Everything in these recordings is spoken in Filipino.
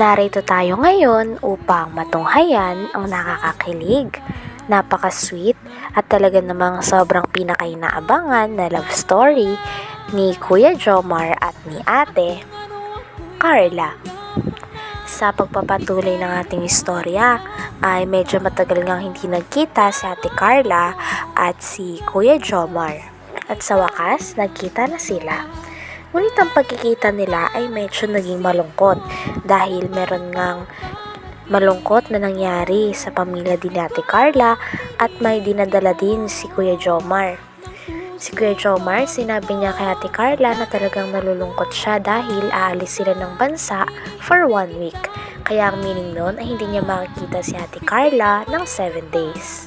Narito tayo ngayon upang matunghayan ang nakakakilig, napaka-sweet at talaga namang sobrang pinakainaabangan na love story ni Kuya Jomar at ni Ate Carla. Sa pagpapatuloy ng ating istorya ay medyo matagal ngang hindi nagkita si Ate Carla at si Kuya Jomar. At sa wakas, nagkita na sila. Ngunit ang pagkikita nila ay medyo naging malungkot dahil meron ngang malungkot na nangyari sa pamilya din ni Carla at may dinadala din si Kuya Jomar. Si Kuya Jomar, sinabi niya kay Ate Carla na talagang nalulungkot siya dahil aalis sila ng bansa for one week. Kaya ang meaning nun ay hindi niya makikita si Ate Carla ng 7 days.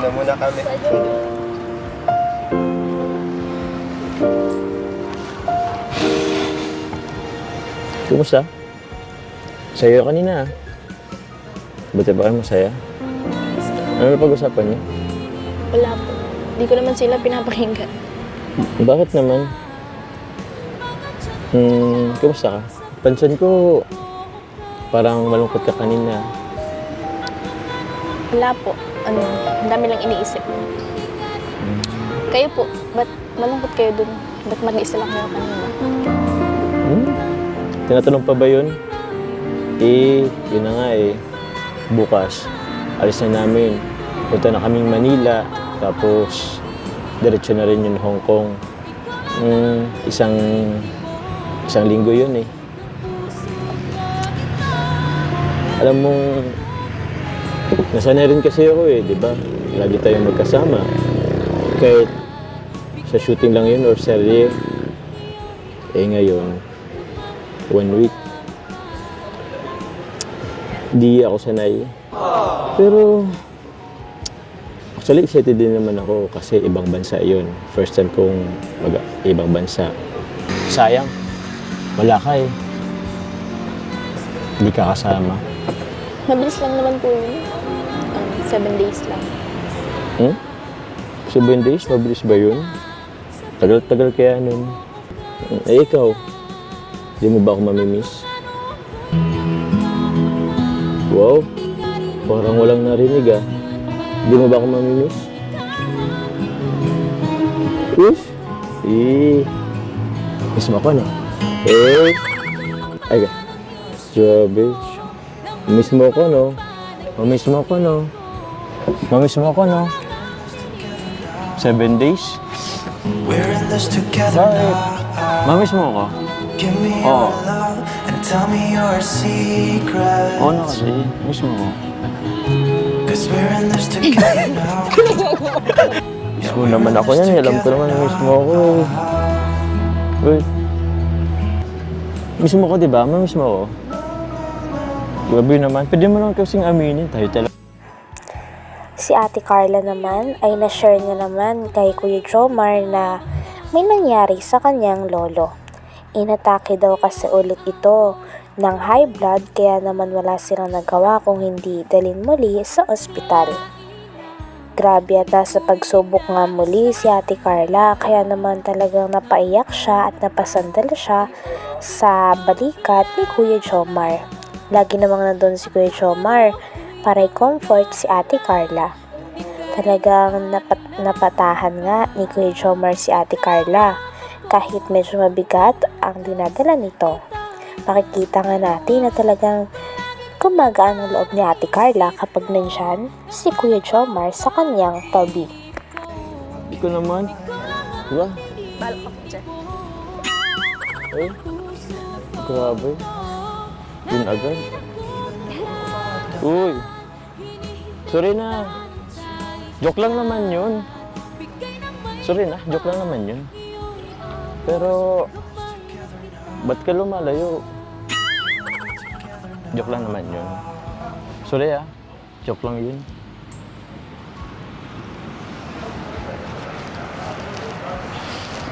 Una muna kami. Kumusta? Saya kanina ah. Buti ba kayo masaya? Ano na pag-usapan niyo? Wala po. Di ko naman sila pinapakinggan. Bakit naman? Hmm, kumusta ka? Pansin ko, parang malungkot ka kanina. Wala po. Ano, ang dami lang iniisip. Kayo po, ba't malungkot kayo dun? Ba't mag-isa lang kayo kanina? Hmm? Tinatanong pa ba yun? Eh, yun na nga eh. Bukas, alis na namin. Punta na kaming Manila. Tapos, diretso na rin yun Hong Kong. Hmm, isang, isang linggo yun eh. Alam mong, nasanay rin kasi ako eh, di ba? Lagi tayong magkasama. Kahit sa shooting lang yun or serye, eh ngayon, one week. Di ako sanay. Pero, actually excited din naman ako kasi ibang bansa yun. First time kong mag ibang bansa. Sayang, wala ka eh. Hindi ka kasama. Mabilis lang naman po yun. Seven days lang. Hmm? Seven days? Mabilis ba yun? Tagal-tagal kaya nun. Eh, ikaw, di mo ba ako mamimiss? Wow, parang walang narinig ah. Di mo ba ako mamimiss? Ish! Eh, miss mo ako no? Eh, ay, grabe. Miss mo ako no? Mamiss mo ako no? Mamiss mo ako no? Seven days? We're in this together Bakit? Mamiss mo ako? Give me Oh. your love and tell me your secrets. Oo na kasi. Miss mo ako. Cause we're in this together now. Miss mo naman ako yan. Alam ko naman na miss mo ako. Uy. Miss mo ako, di ba? Mamiss mo ako. Grabe naman. Pwede mo naman kasing aminin. Tayo talaga. Si Ate Carla naman ay na-share niya naman kay Kuya Jomar na may nangyari sa kanyang lolo. Inatake daw kasi ulit ito ng high blood kaya naman wala silang nagawa kung hindi dalin muli sa ospital. Grabe ata sa pagsubok nga muli si Ate Carla kaya naman talagang napaiyak siya at napasandal siya sa balikat ni Kuya Jomar. Lagi namang nandun si Kuya Jomar para i-comfort si Ate Carla. Talagang napat- napatahan nga ni Kuya Jomar si Ate Carla kahit medyo mabigat ang dinadala nito. Makikita nga natin na talagang gumagaan ang loob ni Ate Carla kapag nandyan si Kuya Jomar sa kanyang tabi. Hindi ko naman. Diba? Balak ako dyan. Eh. Grabe. Yun agad. Uy. Sorry na. Joke lang naman yun. Sorry na, joke lang naman yun. Pero, ba't ka lumalayo? Joke lang naman yun. Sorry ah, joke lang yun.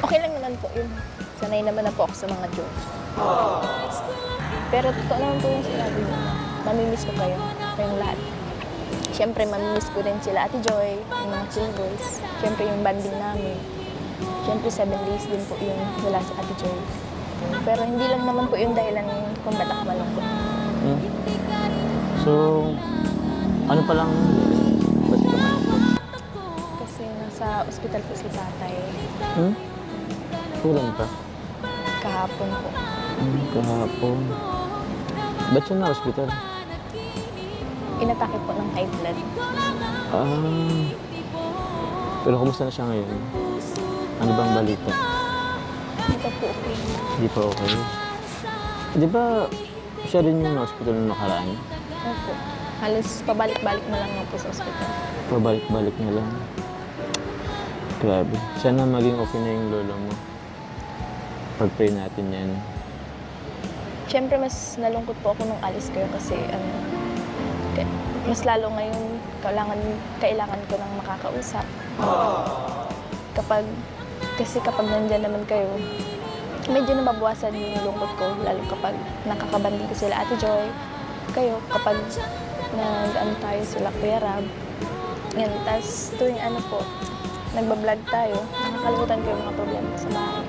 Okay lang naman po yun. Sanay naman na po ako sa mga jokes. Pero totoo naman po yung sinabi niyo. Mamimiss ko kayo. Kayong lahat. Siyempre, mamimiss ko rin sila Ate Joy, yung mga chill boys. Siyempre, yung banding namin. Siyempre, seven days din po yung wala si Ate Joy. Pero hindi lang naman po yung dahilan kung ba't ako malungkot. Hmm? So, ano pa lang, ba't ka malungkot? Kasi nasa ospital po si tatay Hmm? Kulang pa. kahapon po. Hmm, kahapon. Ba't siya na hospital? Inatake po ng high blood. Ah. Pero kumusta na siya ngayon? Ano bang balita? Ito po okay. Hindi pa okay. Di ba siya rin yung na-hospital nung nakaraan? Opo. Halos pabalik-balik na lang po sa ospital. Pabalik-balik na lang. Grabe. Sana maging okay na yung lolo mo. Pag-pray natin yan. Siyempre, mas nalungkot po ako nung alis kayo kasi ano, mas lalo ngayon kailangan, kailangan ko nang makakausap. Kapag, kasi kapag nandyan naman kayo, medyo nababawasan yung lungkot ko, lalo kapag nakakabanding ko sila Ate Joy, kayo kapag nag ano tayo sila Kuya Rab. Yan, tapos tuwing ano po, nagbablog tayo, nakakalimutan ko yung mga problema sa bahay.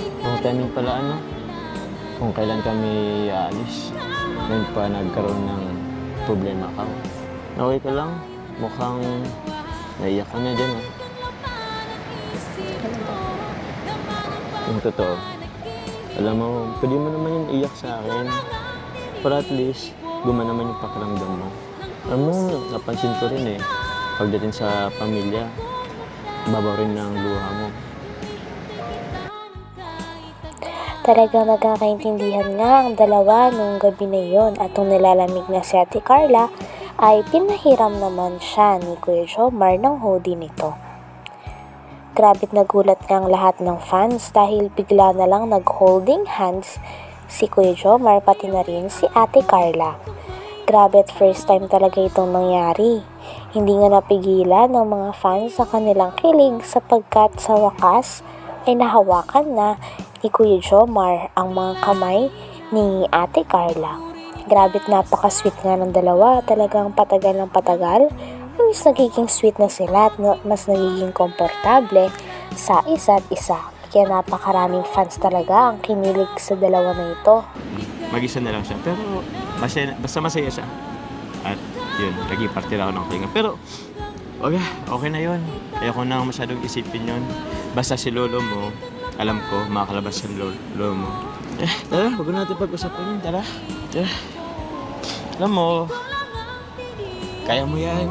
Kung timing pala ano, kung kailan kami aalis, ngayon pa nagkaroon ng problema ka. Okay ka lang? Mukhang naiyak ka na dyan? Yung totoo. Alam mo, pwede mo naman yung iyak sa akin. Para at least, gumana naman yung pakiramdam mo. Alam mo, napansin ko rin eh. Pagdating sa pamilya, babaw rin ng luha mo. Talagang nagkakaintindihan nga ang dalawa nung gabi na yon at nung nilalamig na si Ate Carla ay pinahiram naman siya ni Kuya Jomar ng hoodie nito. Grabe't nagulat nga ang lahat ng fans dahil bigla na lang nag-holding hands si Kuya Jomar pati na rin si Ate Carla. Grabe at first time talaga itong nangyari. Hindi nga napigilan ng mga fans sa kanilang kilig sapagkat sa wakas ay nahawakan na ni Kuya Jomar ang mga kamay ni Ate Carla. Grabe't napaka-sweet nga ng dalawa. Talagang patagal ng patagal. Mas nagiging sweet na sila at mas nagiging komportable sa isa't isa. Kaya napakaraming fans talaga ang kinilig sa dalawa na ito. Mag-isa na lang siya. Pero masaya, basta masaya siya. At yun, naging parte lang ako ng tinga. Pero, okay, okay na yun. Ayoko na masyadong isipin yun. Basta si lolo mo, alam ko, makakalabas yung lolo, lolo mo. Eh, tara, huwag na natin pag-usapan yun. Tara, tara. Alam mo, kaya mo yan.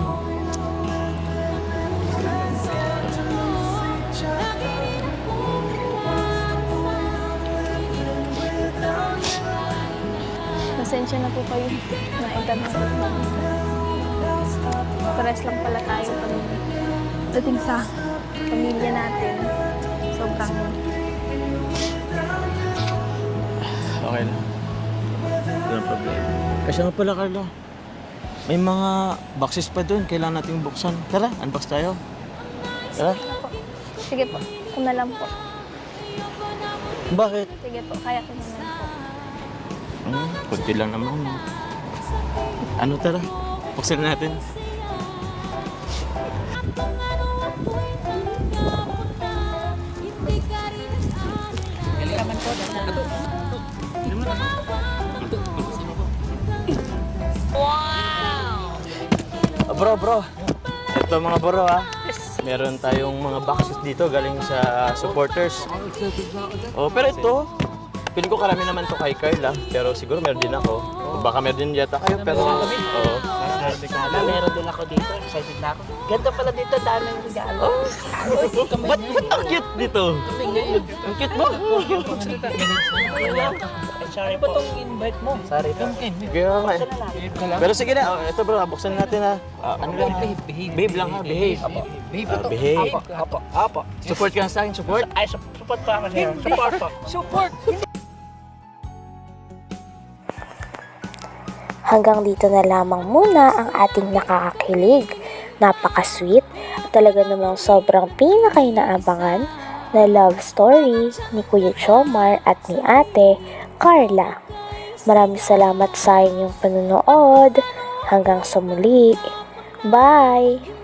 Pasensya na po kayo na internet. Pares lang pala tayo pag dating sa pamilya natin. Sobrang Okay na. Walang problema. Kasi nga pala, Carlo. May mga boxes pa doon. Kailangan nating buksan. Tara, unbox tayo. Tara. Sige po, ako na lang po. Bakit? Sige po, kaya ko na lang po. Hmm, kunti lang naman. Ano tara? Buksan na natin. Bro, bro. Ito mga bro ha. Meron tayong mga boxes dito galing sa supporters. Oh, pero ito, Piling ko karami naman to kay Carla, pero siguro meron din ako. Baka meron din yata kayo, pero oo. Meron din ako dito. Excited na ako. Ganda pala dito. Daming regalo. Oh. Ba't ba't ang cute dito? Ang cute mo. Sorry po. itong invite mo? Sorry po. Kaya nga eh. Pero sige na, oh, ito bro, buksan natin ha. Ah, ano lang ha? Behave lang ha, behave. Behave Ah, behave. Apo, apo. Support ka sa akin, support. Ay, sup- support pa ako sa'yo. Support po. Support! Hanggang dito na lamang muna ang ating nakakakilig, napaka-sweet at talaga namang sobrang pinakainaabangan na love story ni Kuya Chomar at ni Ate Carla. Maraming salamat sa inyong panonood. Hanggang sa muli. Bye!